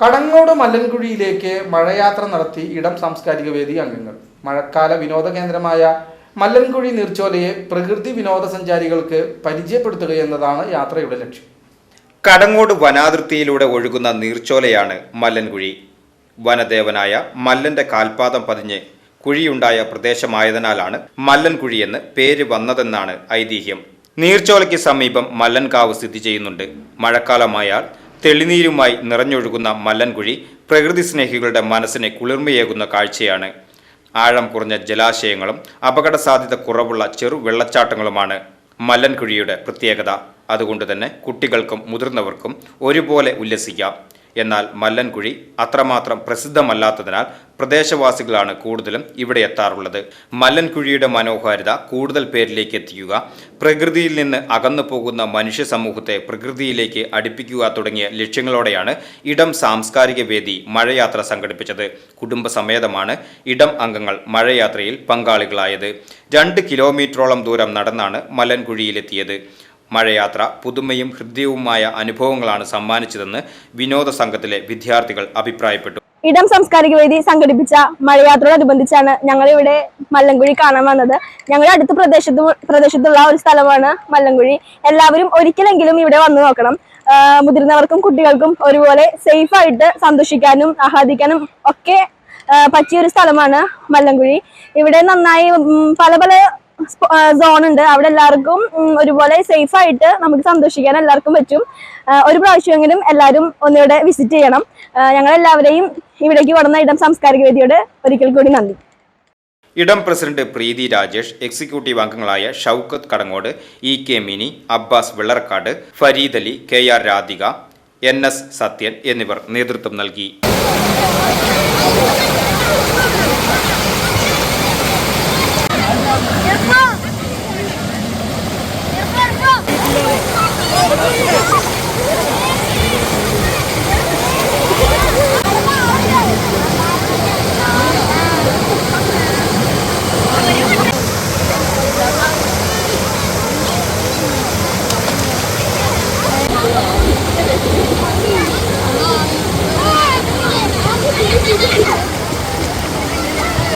കടങ്ങോട് മല്ലൻകുഴിയിലേക്ക് മഴയാത്ര നടത്തി ഇടം സാംസ്കാരിക വേദി അംഗങ്ങൾ. മഴക്കാല വിനോദ കേന്ദ്രമായ മല്ലൻകുഴി നീർച്ചോലയെ പ്രകൃതി വിനോദസഞ്ചാരികൾക്ക് പരിചയപ്പെടുത്തുക എന്നതാണ് യാത്രയുടെ ലക്ഷ്യം. കടങ്ങോട് വനാതിർത്തിയിലൂടെ ഒഴുകുന്ന നീർച്ചോലയാണ് മല്ലൻകുഴി. വനദേവനായ മല്ലന്റെ കാൽപാദം പതിഞ്ഞ് കുഴിയുണ്ടായ പ്രദേശമായതിനാലാണ് മല്ലൻകുഴി എന്ന് പേര് വന്നതെന്നാണ് ഐതിഹ്യം. നീർച്ചോലയ്ക്ക് സമീപം മല്ലൻകാവ് സ്ഥിതി ചെയ്യുന്നുണ്ട്. മഴക്കാലമായാൽ തെളിനീരുമായി നിറഞ്ഞൊഴുകുന്ന മല്ലൻകുഴി പ്രകൃതി സ്നേഹികളുടെ മനസ്സിനെ കുളിർമയേകുന്ന കാഴ്ചയാണ്. ആഴം കുറഞ്ഞ ജലാശയങ്ങളും അപകട സാധ്യത കുറവുള്ള ചെറു വെള്ളച്ചാട്ടങ്ങളുമാണ് മല്ലൻകുഴിയുടെ പ്രത്യേകത. അതുകൊണ്ട് തന്നെ കുട്ടികൾക്കും മുതിർന്നവർക്കും ഒരുപോലെ ഉല്ലസിക്കാം. എന്നാൽ മല്ലൻകുഴി അത്രമാത്രം പ്രസിദ്ധമല്ലാത്തതിനാൽ പ്രദേശവാസികളാണ് കൂടുതലും ഇവിടെ എത്താറുള്ളത്. മല്ലൻകുഴിയുടെ മനോഹാരിത കൂടുതൽ പേരിലേക്ക് എത്തിക്കുക പ്രകൃതിയിൽ നിന്ന് അകന്നു പോകുന്ന മനുഷ്യ സമൂഹത്തെ പ്രകൃതിയിലേക്ക് അടുപ്പിക്കുക തുടങ്ങിയ ലക്ഷ്യങ്ങളോടെയാണ് ഇടം സാംസ്കാരിക വേദി മഴയാത്ര സംഘടിപ്പിച്ചത്. കുടുംബസമേതമാണ് ഇടം അംഗങ്ങൾ മഴയാത്രയിൽ പങ്കാളികളായത്. രണ്ട് കിലോമീറ്ററോളം ദൂരം നടന്നാണ് മല്ലൻകുഴിയിലെത്തിയത്. മഴയാത്ര പുതുമയും ഹൃദ്യവുമായ അനുഭവങ്ങളാണ് സമ്മാനിച്ചതെന്ന് വിനോദ സംഘത്തിലെ വിദ്യാർത്ഥികൾ അഭിപ്രായപ്പെട്ടു. ഇടം സാംസ്കാരിക വേദി സംഘടിപ്പിച്ച മഴയാത്രയോടനുബന്ധിച്ചാണ് ഞങ്ങൾ ഇവിടെ മല്ലൻകുഴി കാണാൻ വന്നത്. ഞങ്ങളുടെ അടുത്ത പ്രദേശത്ത് പ്രദേശത്തുള്ള ഒരു സ്ഥലമാണ് മല്ലൻകുഴി. എല്ലാവരും ഒരിക്കലെങ്കിലും ഇവിടെ വന്നു നോക്കണം. മുതിർന്നവർക്കും കുട്ടികൾക്കും ഒരുപോലെ സേഫായിട്ട് സന്തോഷിക്കാനും ആഹ്ലാദിക്കാനും ഒക്കെ പറ്റിയൊരു സ്ഥലമാണ് മല്ലൻകുഴി. ഇവിടെ നന്നായി പല പല സോൺ ഉണ്ട്. അവിടെ എല്ലാവർക്കും ഒരുപോലെ സേഫ് ആയിട്ട് നമുക്ക് സന്തോഷിക്കാൻ എല്ലാവർക്കും പറ്റും. ഒരു പ്രാവശ്യമെങ്കിലും എല്ലാവരും ഒന്നിവിടെ വിസിറ്റ് ചെയ്യണം. ഞങ്ങൾ എല്ലാവരെയും ഇവിടേക്ക് വന്ന ഇടം സാംസ്കാരിക വേദിയോട് ഒരിക്കൽ കൂടി നന്ദി. ഇടം പ്രസിഡന്റ് പ്രീതി രാജേഷ് എക്സിക്യൂട്ടീവ് അംഗങ്ങളായ Shoukath Kadangode E K Mini Abbas Vellarakkad Fareed Ali K R Radhika N S Sathyan എന്നിവർ നേതൃത്വം നൽകി.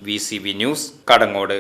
V C B news Kadangode.